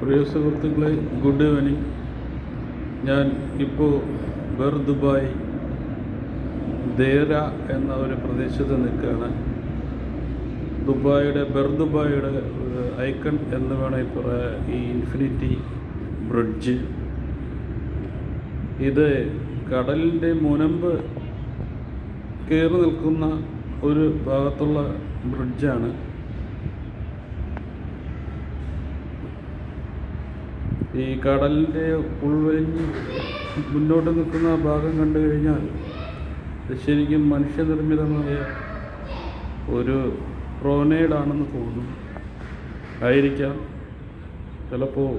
പ്രിയ സുഹൃത്തുക്കളെ good evening ഞാൻ ഇപ്പോൾ ബെർ ദുബായ് ദേര എന്ന ഒരു പ്രദേശത്ത് നിൽക്കുകയാണ്. ദുബായിയുടെ ബെർ ദുബായിയുടെ ഐക്കൺ എന്ന് വേണമെങ്കിൽ പറയാം. ഈ ഇൻഫിനിറ്റി ബ്രിഡ്ജ് ഇത് കടലിന്റെ മുനമ്പ് കയറി നിൽക്കുന്ന ഒരു ഭാഗത്തുള്ള ബ്രിഡ്ജാണ് ഈ കടലിന്റെ ഉൾവലിഞ്ഞ് മുന്നോട്ട് നിൽക്കുന്ന ഭാഗം കണ്ടു കഴിഞ്ഞാൽ ശരിക്കും മനുഷ്യനിർമ്മിതമായ ഒരു പ്രോനേഡാണെന്ന് തോന്നുന്നു ആയിരിക്കാം. ചിലപ്പോൾ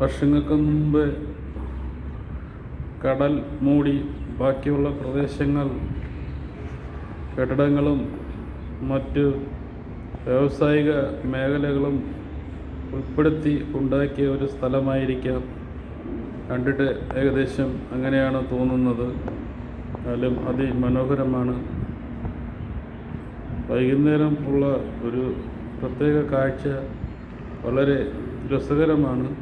വർഷങ്ങൾക്ക് മുമ്പ് കടൽ മൂടി ബാക്കിയുള്ള പ്രദേശങ്ങൾ കെട്ടിടങ്ങളും മറ്റ് വ്യാവസായിക മേഖലകളും ഉൾപ്പെടുത്തി ഉണ്ടാക്കിയ ഒരു സ്ഥലമായിരിക്കാം. കണ്ടിട്ട് ഏകദേശം അങ്ങനെയാണ് തോന്നുന്നത്. എന്നാലും അതിമനോഹരമാണ്. വൈകുന്നേരം ഉള്ള ഒരു പ്രത്യേക കാഴ്ച വളരെ രസകരമാണ്.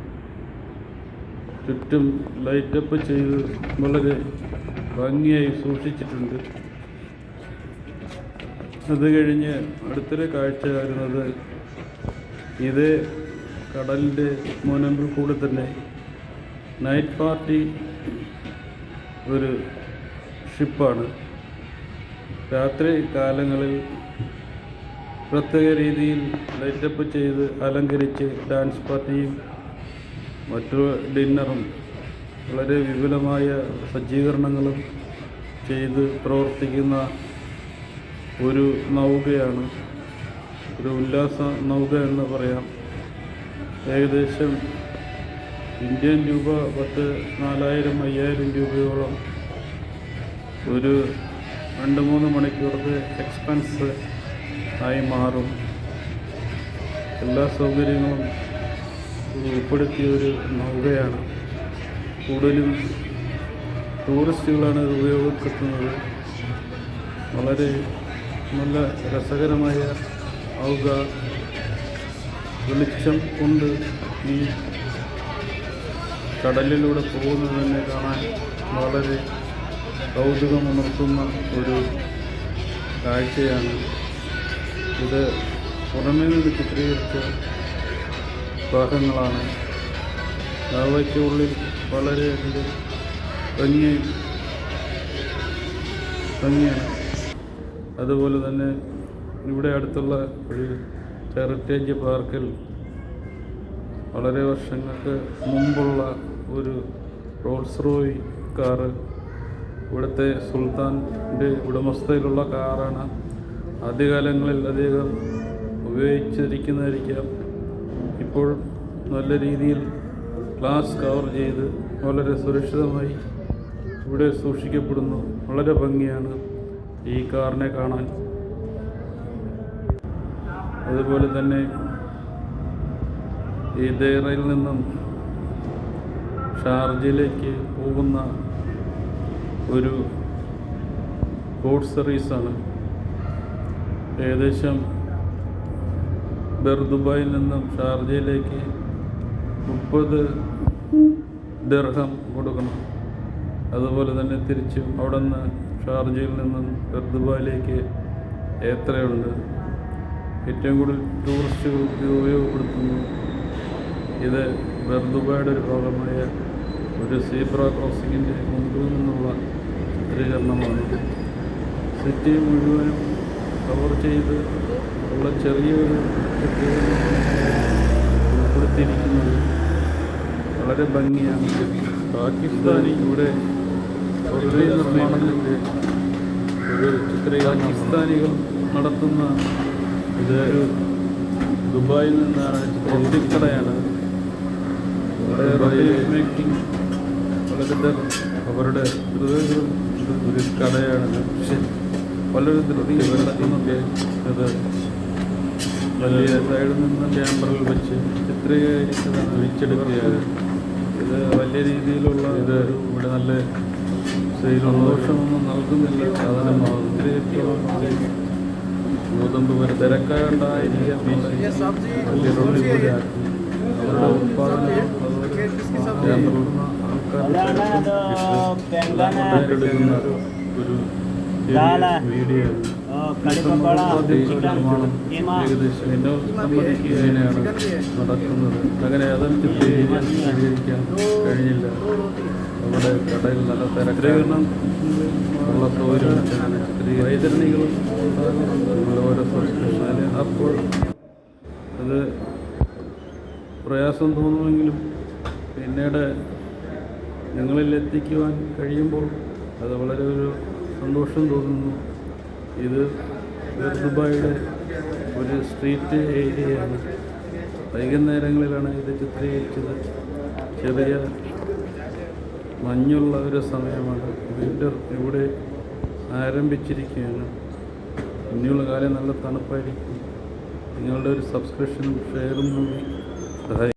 ചുറ്റും ലൈറ്റപ്പ് ചെയ്ത് വളരെ ഭംഗിയായി സൂക്ഷിച്ചിട്ടുണ്ട്. അത് കഴിഞ്ഞ് അടുത്തൊരു കാഴ്ച വരുന്നത് ഇതേ കടലിന്റെ മുനമ്പിൽ കൂടെ തന്നെ. നൈറ്റ് പാർട്ടി ഒരു ഷിപ്പാണ് രാത്രി കാലങ്ങളിൽ പ്രത്യേക രീതിയിൽ ലൈറ്റപ്പ് ചെയ്ത് അലങ്കരിച്ച് ഡാൻസ് പാർട്ടിയും മറ്റു ഡിന്നറും വളരെ വിപുലമായ സജ്ജീകരണങ്ങളും ചെയ്ത് പ്രവർത്തിക്കുന്ന ഒരു നൗകയാണ്. ഒരു ഉല്ലാസ നൗക എന്ന് പറയാം. ഏകദേശം ഇന്ത്യൻ രൂപ പത്ത് നാലായിരം അയ്യായിരം രൂപയോളം ഒരു രണ്ട് മൂന്ന് മണിക്കൂറത്തെ എക്സ്പെൻസ് ആയി മാറും. എല്ലാ സൗകര്യങ്ങളും ഉൾപ്പെടുത്തിയ ഒരു നൗകയാണ്. കൂടുതലും ടൂറിസ്റ്റുകളാണ് ഉപയോഗപ്പെടുത്തുന്നത്. വളരെ നല്ല രസകരമായ ഔക വെളിച്ചം കൊണ്ട് ഈ കടലിലൂടെ പോകുന്നത് തന്നെ കാണാൻ വളരെ കൗതുകമുണർത്തുന്ന ഒരു കാഴ്ചയാണ് ഇത്. പുറമേ നിന്ന് ചിത്രീകരിച്ച ഭാഗങ്ങളാണ്. അവയ്ക്കുള്ളിൽ വളരെയധികം ഭംഗി ഭംഗിയാണ്. അതുപോലെ തന്നെ ഇവിടെ അടുത്തുള്ള ഒരു ഹെറിറ്റേജ് പാർക്കിൽ വളരെ വർഷങ്ങൾക്ക് മുമ്പുള്ള ഒരു റോൾസ് റോയ് കാറ് ഇവിടുത്തെ സുൽത്താന്റെ ഉടമസ്ഥയിലുള്ള കാറാണ്. ആദ്യകാലങ്ങളിൽ അധികം ഉപയോഗിച്ചിരിക്കുന്നതായിരിക്കാം. ഇപ്പോൾ നല്ല രീതിയിൽ ഗ്ലാസ് കവർ ചെയ്ത് വളരെ സുരക്ഷിതമായി ഇവിടെ സൂക്ഷിക്കപ്പെടുന്നു. വളരെ ഭംഗിയാണ് ഈ കാറിനെ കാണാൻ. അതുപോലെ തന്നെ ഈ ദേറയിൽ നിന്നും ഷാർജയിലേക്ക് പോകുന്ന ഒരു ബോട്ട് സർവീസാണ് ഏകദേശം ബെർ ദുബായിൽ നിന്നും ഷാർജയിലേക്ക് മുപ്പത് ദർഹം കൊടുക്കണം. അതുപോലെ തന്നെ തിരിച്ചും അവിടെ നിന്ന് ഷാർജയിൽ നിന്നും ബെർ ദുബായിലേക്ക് യാത്രയുണ്ട്. ഏറ്റവും കൂടുതൽ ടൂറിസ്റ്റുകൾ ഉപയോഗപ്പെടുത്തുന്നു. ഇത് ബർദുബയുടെ ഒരു ഭാഗമായ ഒരു സീബ്ര ക്രോസിങ്ങിന്റെ മുമ്പിൽ നിന്നുള്ള ചിത്രീകരണമാണ്. സിറ്റി മുഴുവനും കവർ ചെയ്ത് ഉള്ള ചെറിയൊരു ഉൾപ്പെടുത്തിയിരിക്കുന്നത്. വളരെ ഭംഗിയാണ്. പാകിസ്ഥാനി ഇവിടെ നിർമ്മാണത്തിന്റെ ഒരു ചിത്രീകരണം പാകിസ്ഥാനികൾ നടത്തുന്ന ഇത് ഒരു ദുബായിൽ നിന്നാണ് കടയാണ് വളരെ മേക്കിംഗ് വളരെ ധ- അവരുടെ ഇത് ഒരു കടയാണിത് പക്ഷെ വളരെ ധൃതി വെള്ളത്തിനൊക്കെ ഇത് വലിയ സൈഡിൽ നിന്ന് ക്യാമറയിൽ വെച്ച് ചിത്രീകരിച്ചതാണ്. വിച്ചെടുക്കുകയാണ് ഇത് വലിയ രീതിയിലുള്ള ഇത് ഇവിടെ നല്ല സന്തോഷമൊന്നും നൽകുന്നില്ല. സാധനമാകും ഭൂതമ്പ് വരെ തിരക്കുണ്ടായിരിക്കുക ഒരു വീഡിയോ. ഏകദേശം നടക്കുന്നത്. അങ്ങനെ അതനുസരിച്ച് കഴിഞ്ഞില്ല. നമ്മുടെ കടയിൽ നല്ല തിരക്കീകരണം ഉള്ള സൗകര്യം വൈതരണികളും നമ്മൾ ഓരോ സബ്സ്ക്രിപ്ഷൻ അപ്പോൾ അത് പ്രയാസം തോന്നുമെങ്കിലും പിന്നീട് ഞങ്ങളിൽ എത്തിക്കുവാൻ കഴിയുമ്പോൾ അത് വളരെ ഒരു സന്തോഷം തോന്നുന്നു. ഇത് ദുബായിയുടെ ഒരു സ്ട്രീറ്റ് ഏരിയയാണ്. വൈകുന്നേരങ്ങളിലാണ് ഇത് ചിത്രീകരിച്ചത്. ചെറിയ മഞ്ഞുള്ള ഒരു സമയമാണ്. വിന്റർ ഇവിടെ ആരംഭിച്ചിരിക്കുകയാണ്. ഇനിയുള്ള കാലം നല്ല തണുപ്പായിരിക്കും. നിങ്ങളുടെ ഒരു സബ്സ്ക്രിപ്ഷനും ഷെയറും കൂടി സഹായിക്കും